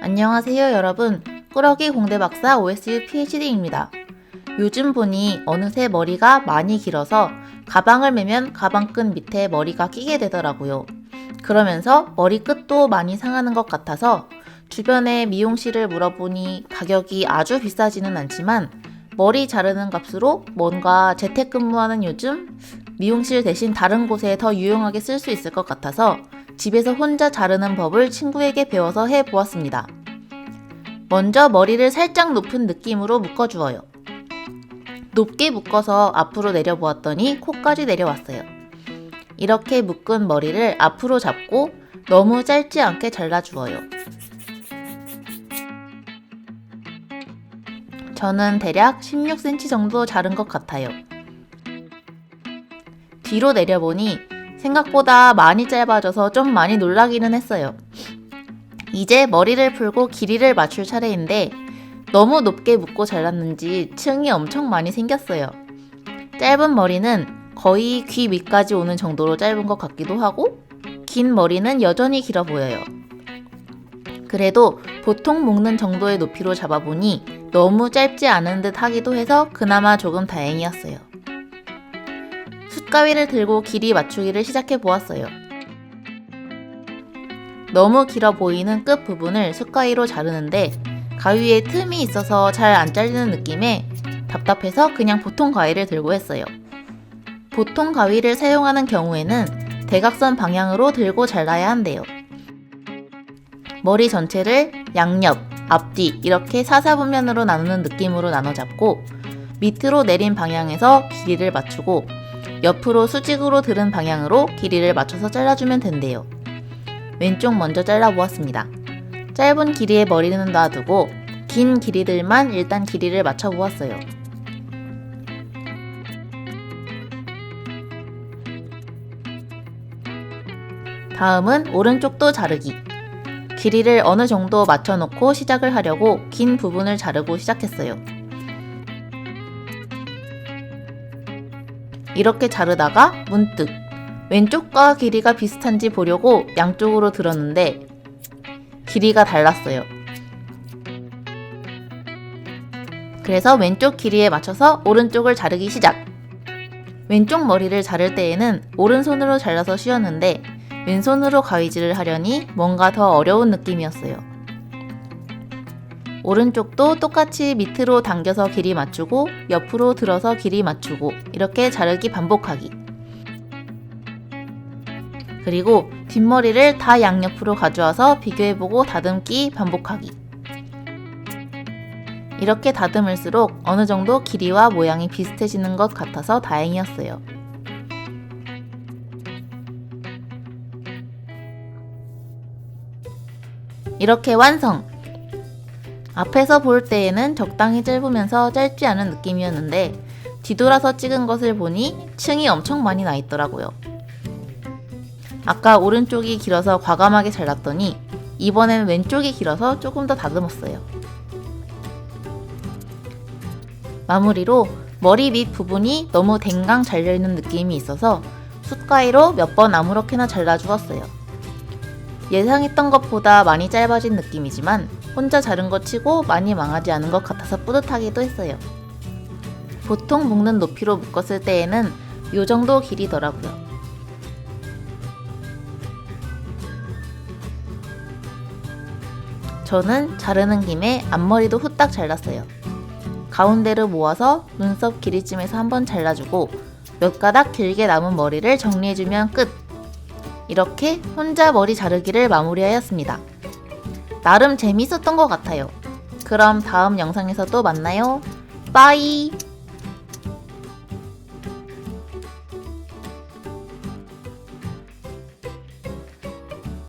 안녕하세요 여러분 꾸러기 공대 박사 OSU PhD입니다. 요즘 보니 어느새 머리가 많이 길어서 가방을 매면 가방끈 밑에 머리가 끼게 되더라고요. 그러면서 머리 끝도 많이 상하는 것 같아서 주변에 미용실을 물어보니 가격이 아주 비싸지는 않지만 머리 자르는 값으로 뭔가 재택근무하는 요즘 미용실 대신 다른 곳에 더 유용하게 쓸 수 있을 것 같아서 집에서 혼자 자르는 법을 친구에게 배워서 해 보았습니다. 먼저 머리를 살짝 높은 느낌으로 묶어주어요. 높게 묶어서 앞으로 내려보았더니 코까지 내려왔어요. 이렇게 묶은 머리를 앞으로 잡고 너무 짧지 않게 잘라주어요. 저는 대략 16cm 정도 자른 것 같아요. 뒤로 내려보니 생각보다 많이 짧아져서 좀 많이 놀라기는 했어요. 이제 머리를 풀고 길이를 맞출 차례인데 너무 높게 묶고 잘랐는지 층이 엄청 많이 생겼어요. 짧은 머리는 거의 귀 밑까지 오는 정도로 짧은 것 같기도 하고 긴 머리는 여전히 길어 보여요. 그래도 보통 묶는 정도의 높이로 잡아보니 너무 짧지 않은 듯 하기도 해서 그나마 조금 다행이었어요. 숯가위를 들고 길이 맞추기를 시작해 보았어요. 너무 길어 보이는 끝 부분을 숯가위로 자르는데 가위에 틈이 있어서 잘 안 잘리는 느낌에 답답해서 그냥 보통 가위를 들고 했어요. 보통 가위를 사용하는 경우에는 대각선 방향으로 들고 잘라야 한대요. 머리 전체를 양옆, 앞뒤 이렇게 사사분면으로 나누는 느낌으로 나눠 잡고 밑으로 내린 방향에서 길이를 맞추고 옆으로 수직으로 들은 방향으로 길이를 맞춰서 잘라주면 된대요. 왼쪽 먼저 잘라보았습니다. 짧은 길이의 머리는 놔두고 긴 길이들만 일단 길이를 맞춰보았어요. 다음은 오른쪽도 자르기. 길이를 어느 정도 맞춰놓고 시작을 하려고 긴 부분을 자르고 시작했어요. 이렇게 자르다가 문득 왼쪽과 길이가 비슷한지 보려고 양쪽으로 들었는데 길이가 달랐어요. 그래서 왼쪽 길이에 맞춰서 오른쪽을 자르기 시작. 왼쪽 머리를 자를 때에는 오른손으로 잘라서 쉬었는데 왼손으로 가위질을 하려니 뭔가 더 어려운 느낌이었어요. 오른쪽도 똑같이 밑으로 당겨서 길이 맞추고 옆으로 들어서 길이 맞추고 이렇게 자르기 반복하기. 그리고 뒷머리를 다 양옆으로 가져와서 비교해보고 다듬기 반복하기. 이렇게 다듬을수록 어느 정도 길이와 모양이 비슷해지는 것 같아서 다행이었어요. 이렇게 완성! 앞에서 볼 때에는 적당히 짧으면서 짧지 않은 느낌이었는데 뒤돌아서 찍은 것을 보니 층이 엄청 많이 나 있더라고요. 아까 오른쪽이 길어서 과감하게 잘랐더니 이번엔 왼쪽이 길어서 조금 더 다듬었어요. 마무리로 머리 밑 부분이 너무 댕강 잘려있는 느낌이 있어서 숯가위로 몇 번 아무렇게나 잘라주었어요. 예상했던 것보다 많이 짧아진 느낌이지만 혼자 자른 것 치고 많이 망하지 않은 것 같아서 뿌듯하기도 했어요. 보통 묶는 높이로 묶었을 때에는 이 정도 길이더라고요. 저는 자르는 김에 앞머리도 후딱 잘랐어요. 가운데를 모아서 눈썹 길이쯤에서 한번 잘라주고 몇 가닥 길게 남은 머리를 정리해주면 끝! 이렇게 혼자 머리 자르기를 마무리하였습니다. 나름 재밌었던 것 같아요. 그럼 다음 영상에서 또 만나요. 빠이!